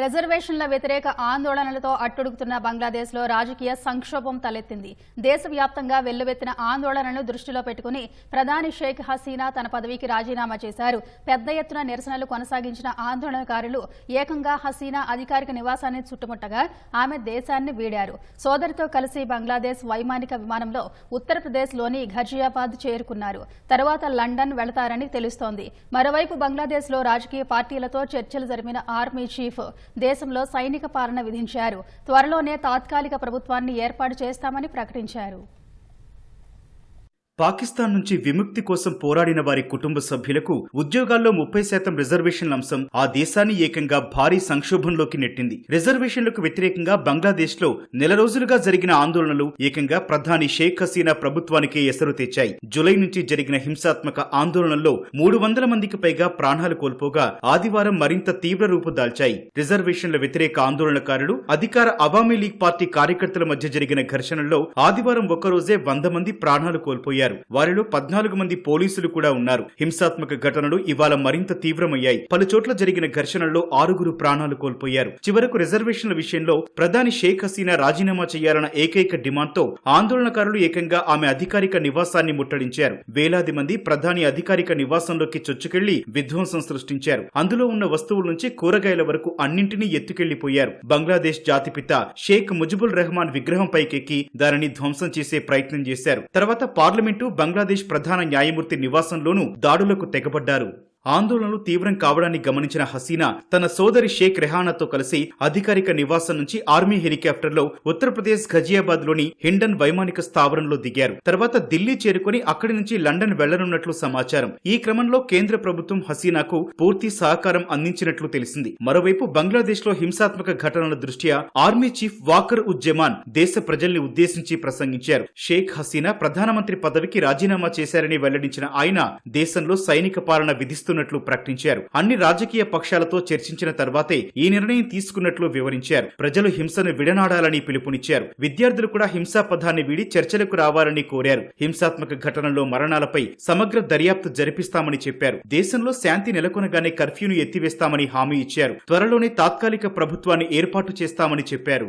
రిజర్వేషన్ల వ్యతిరేక ఆందోళనలతో అట్టుడుగుతున్న బంగ్లాదేశ్లో రాజకీయ సంక్షోభం తలెత్తింది. దేశవ్యాప్తంగా వెల్లువెత్తిన ఆందోళనలను దృష్టిలో పెట్టుకుని ప్రధాని షేక్ హసీనా తన పదవికి రాజీనామా చేశారు. పెద్ద ఎత్తున నిరసనలు కొనసాగించిన ఆందోళనకారులు ఏకంగా హసీనా అధికారిక నివాసాన్ని చుట్టుముట్టగా ఆమె దేశాన్ని వీడారు. సోదరితో కలిసి బంగ్లాదేశ్ వైమానిక విమానంలో ఉత్తరప్రదేశ్లోని ఘజియాబాద్ చేరుకున్నారు. తరువాత లండన్ వెళతారని తెలుస్తోంది. మరోవైపు బంగ్లాదేశ్లో రాజకీయ పార్టీలతో చర్చలు జరిపిన ఆర్మీ చీఫ్ దేశంలో సైనిక పాలన విధించారు. త్వరలోనే తాత్కాలిక ప్రభుత్వాన్ని ఏర్పాటు చేస్తామని ప్రకటించారు. పాకిస్తాన్ నుంచి విముక్తి కోసం పోరాడిన వారి కుటుంబ సభ్యులకు ఉద్యోగాల్లో ముప్పై శాతం రిజర్వేషన్ల అంశం ఆ దేశాన్ని ఏకంగా భారీ సంక్షోభంలోకి నెట్టింది. రిజర్వేషన్లకు వ్యతిరేకంగా బంగ్లాదేశ్లో నెల రోజులుగా జరిగిన ఆందోళనలు ఏకంగా ప్రధాని షేక్ హసీనా ప్రభుత్వానికే ఎసరు తెచ్చాయి. జులై నుంచి జరిగిన హింసాత్మక ఆందోళనల్లో మూడు వందల మందికి పైగా ప్రాణాలు కోల్పోగా ఆదివారం మరింత తీవ్ర రూపు దాల్చాయి. రిజర్వేషన్ల వ్యతిరేక ఆందోళనకారులు అధికార అవామీ లీగ్ పార్టీ కార్యకర్తల మధ్య జరిగిన ఘర్షణల్లో ఆదివారం ఒక్కరోజే వంద మంది ప్రాణాలు కోల్పోయారు. వారిలో పద్నాలుగు మంది పోలీసులు కూడా ఉన్నారు. హింసాత్మక ఘటనలు ఇవాళ మరింత తీవ్రమయ్యాయి. పలు చోట్ల జరిగిన ఘర్షణల్లో ఆరుగురు ప్రాణాలు కోల్పోయారు. చివరకు రిజర్వేషన్ల విషయంలో ప్రధాని షేక్ హసీనా రాజీనామా చేయాలన్న ఏకైక డిమాండ్తో ఆందోళనకారులు ఏకంగా ఆమె అధికారిక నివాసాన్ని ముట్టడించారు. వేలాది మంది ప్రధాని అధికారిక నివాసంలోకి చొచ్చుకెళ్ళి విధ్వంసం సృష్టించారు. అందులో ఉన్న వస్తువుల నుంచి కూరగాయల వరకు అన్నింటినీ ఎత్తుకెళ్ళిపోయారు. బంగ్లాదేశ్ జాతిపిత షేక్ ముజిబుల్ రెహమాన్ విగ్రహం పైకెక్కి దానిని ధ్వంసం చేసే ప్రయత్నం చేశారు. తర్వాత పార్లమెంట్ బంగ్లాదేశ్ ప్రధాన న్యాయమూర్తి నివాసంలోనూ దాడులకు తెగబడ్డారు. ఆందోళనలు తీవ్రం కావడాన్ని గమనించిన హసీనా తన సోదరి షేక్ రెహానాతో కలిసి అధికారిక నివాసం నుంచి ఆర్మీ హెలికాప్టర్లో ఉత్తరప్రదేశ్ ఘజియాబాద్లోని హిండన్ వైమానిక స్థావరంలో దిగారు. తర్వాత ఢిల్లీ చేరుకుని అక్కడి నుంచి లండన్ వెళ్ళనున్నట్లు సమాచారం. ఈ క్రమంలో కేంద్ర ప్రభుత్వం హసీనాకు పూర్తి సహకారం అందించినట్లు తెలిసింది. మరోవైపు బంగ్లాదేశ్లో హింసాత్మక ఘటనల దృష్ట్యా ఆర్మీ చీఫ్ వాకర్ ఉజ్జమాన్ దేశ ప్రజల్ని ఉద్దేశించి ప్రసంగించారు. షేక్ హసీనా ప్రధానమంత్రి పదవికి రాజీనామా చేశారని వెల్లడించిన ఆయన దేశంలో సైనిక పాలన చేస్తున్నట్లు ప్రకటించారు. అన్ని రాజకీయ పక్షాలతో చర్చించిన తర్వాతే ఈ నిర్ణయం తీసుకున్నట్లు వివరించారు. ప్రజలు హింసను విడనాడాలని పిలుపునిచ్చారు. విద్యార్థులు కూడా హింసా పదాన్ని వీడి చర్చలకు రావాలని కోరారు. హింసాత్మక ఘటనలో మరణాలపై సమగ్ర దర్యాప్తు జరిపిస్తామని చెప్పారు. దేశంలో శాంతి నెలకొనగానే కర్ఫ్యూను ఎత్తివేస్తామని హామీ ఇచ్చారు. త్వరలోనే తాత్కాలిక ప్రభుత్వాన్ని ఏర్పాటు చేస్తామని చెప్పారు.